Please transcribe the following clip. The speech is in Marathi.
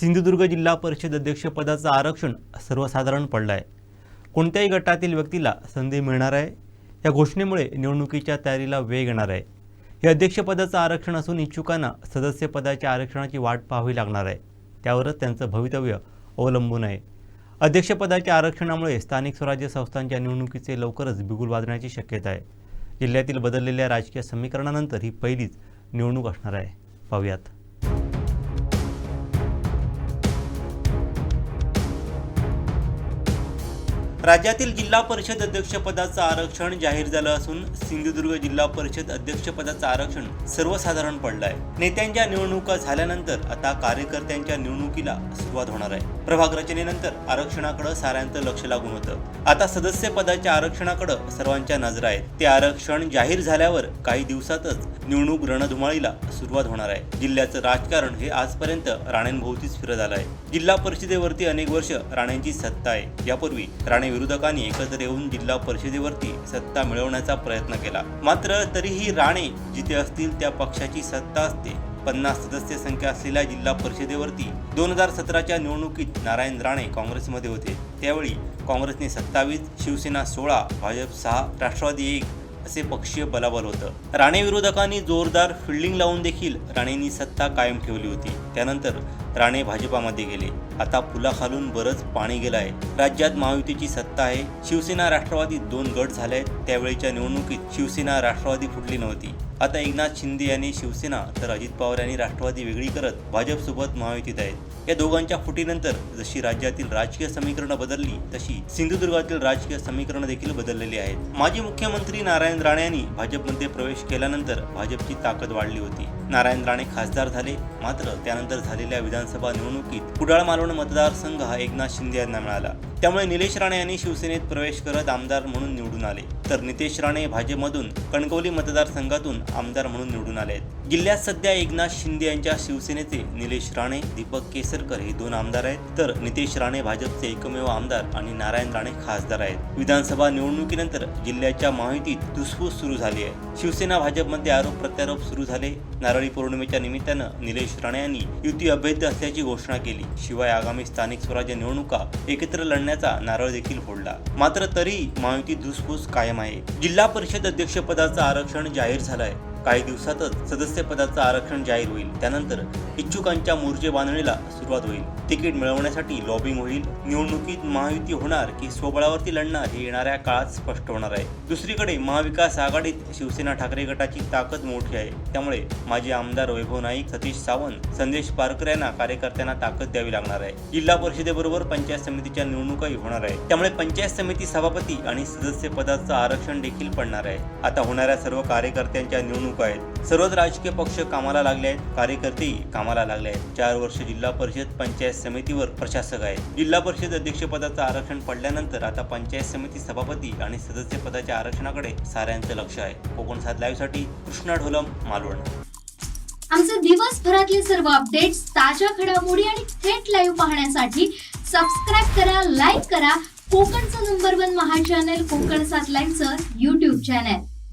सिंधुदुर्ग जिल्हा परिषद अध्यक्षपदाचं आरक्षण सर्वसाधारण पडलं आहे कोणत्याही गटातील व्यक्तीला संधी मिळणार आहे. या घोषणेमुळे निवडणुकीच्या तयारीला वेग येणार आहे. हे अध्यक्षपदाचं आरक्षण असून इच्छुकांना सदस्यपदाच्या आरक्षणाची वाट पाहावी लागणार आहे. त्यावरच त्यांचं भवितव्य अवलंबून आहे. अध्यक्षपदाच्या आरक्षणामुळे स्थानिक स्वराज्य संस्थांच्या निवडणुकीचे लवकरच बिगुल वाजण्याची शक्यता आहे. जिल्ह्यातील बदललेल्या राजकीय समीकरणानंतर ही पहिलीच निवडणूक असणार आहे. पाहूयात. राज्यातील जिल्हा परिषद अध्यक्षपदाचं आरक्षण जाहीर झालं असून सिंधुदुर्ग जिल्हा परिषद अध्यक्षपदाचं आरक्षण सर्वसाधारण पडलं आहे नेत्यांच्या निवडणुका झाल्यानंतर आता कार्यकर्त्यांच्या निवडणुकीला सुरुवात होणार आहे. प्रभाग रचनेनंतर आरक्षणाकडे साऱ्यांचं लक्ष लागून होतं. आता सदस्य पदाच्या आरक्षणाकडे सर्वांच्या नजरा आहेत. ते आरक्षण जाहीर झाल्यावर काही दिवसातच निवडणूक रणधुमाळीला सुरुवात होणार आहे. जिल्ह्याचं राजकारण हे आजपर्यंत राणेंभोवतीच फिरत आलं आहे जिल्हा परिषदेवरती अनेक वर्ष राणेंची सत्ता आहे. यापूर्वी राणे विरोधकांनी एकत्र येऊन जिल्हा परिषदेवरती सत्ता मिळवण्याचा प्रयत्न केला. मात्र तरीही राणे जिथे असतील त्या पक्षाची सत्ता असते. पन्नास सदस्य संख्या असलेल्या जिल्हा परिषदेवरती दोन हजार सतराच्या निवडणुकीत नारायण राणे काँग्रेसमध्ये होते. त्यावेळी काँग्रेसने सत्तावीस शिवसेना सोळा भाजप सहा राष्ट्रवादी एक असे पक्षीय बलाबल होतं. राणे विरोधकांनी जोरदार फिल्डिंग लावून देखील राणेंनी सत्ता कायम ठेवली होती. त्यानंतर राणे भाजपामध्ये गेले. आता पुलाखालून बरंच पाणी गेलं आहे राज्यात महायुतीची सत्ता आहे. शिवसेना राष्ट्रवादी दोन गट झाले आहेत त्यावेळीच्या निवडणुकीत शिवसेना राष्ट्रवादी फुटली नव्हती. आता एकनाथ शिंदे यांनी शिवसेना तर अजित पवार यांनी राष्ट्रवादी वेगळी करत भाजपसोबत महायुतीत आहेत. या दोघांच्या फुटीनंतर जशी राज्यातील राजकीय समीकरणं बदलली तशी सिंधुदुर्गातील राजकीय समीकरणं देखील बदललेली आहेत. माजी मुख्यमंत्री नारायण राणे यांनी भाजपमध्ये प्रवेश केल्यानंतर भाजपची ताकद वाढली होती. नारायण राणे खासदार झाले मात्र त्यानंतर झालेल्या विधानसभा निवडणुकीत कुडाळ मालवण मतदारसंघ हा एकनाथ शिंदे यांना मिळाला. त्यामुळे निलेश राणे यांनी शिवसेनेत प्रवेश करत आमदार म्हणून निवडून आले. तर नितेश राणे भाजपमधून कणकवली मतदारसंघातून आमदार म्हणून निवडून आले आहेत. जिल्ह्यात सध्या एकनाथ शिंदे यांच्या शिवसेनेचे निलेश राणे दीपक केसरकर हे दोन आमदार आहेत. तर नितेश राणे भाजपचे एकमेव आमदार आणि नारायण राणे खासदार आहेत. विधानसभा निवडणुकीनंतर जिल्ह्याच्या माहितीत धुसफूस सुरू झाली आहे. शिवसेना भाजपमध्ये आरोप प्रत्यारोप सुरू झाले. नारळी पौर्णिमेच्या निमित्तानं निलेश राणे यांनी युती अभेद्य असल्याची घोषणा केली. शिवाय आगामी स्थानिक स्वराज्य निवडणुका एकत्र करण्याचा नारळ देखील फोडला. मात्र तरी महायुती धुसफूस कायम आहे. जिल्हा परिषद अध्यक्षपदाचं आरक्षण जाहीर झालं आहे काही दिवसातच सदस्यपदाचं आरक्षण जाहीर होईल. त्यानंतर इच्छुकांच्या मोर्चे बांधणीला अस्तित्वात होईल. तिकीट मिळवण्यासाठी लॉबिंग होईल. निवडणुकीत महायुती होणार की स्वबळावरती लढणार हे येणाऱ्या काळात स्पष्ट होणार आहे. दुसरीकडे महाविकास आघाडीत शिवसेना ठाकरे गटाची ताकद मोठी आहे. त्यामुळे माजी आमदार वैभव नाईक सतीश सावंत संदेश पारकर यांना कार्यकर्त्यांना ताकद द्यावी लागणार आहे. जिल्हा परिषदेबरोबर पंचायत समितीच्या निवडणुकाही होणार आहे. त्यामुळे पंचायत समिती सभापती आणि सदस्य पदाचं आरक्षण देखील पडणार आहे. आता होणाऱ्या सर्व कार्यकर्त्यांच्या निवडणुका आहेत. सर्वच राजकीय पक्ष कामाला लागले आहेत. कार्यकर्तेही कामाला लागले आहेत. चार वर्ष जिल्हा परिषद परिषद पंचायत समितीवर प्रशासक आहेत. जिल्हा परिषद अध्यक्षपदाचं आरक्षण पडल्यानंतर आता पंचायत समिती सभापती आणि सदस्य पदाच्या आरक्षणाकडे साऱ्यांचं लक्ष आहे. कोकण सात लाईव्हसाठी कृष्णा ढोलम मालवण. आमचे दिवसभरातले सर्व अपडेट्स ताज्या घडामोडी आणि थेट लाईव्ह पाहण्यासाठी सबस्क्राईब करा लाईक करा. कोकणचं नंबर वन महा चॅनल कोकण सात लाईव्हचं युट्यूब चॅनल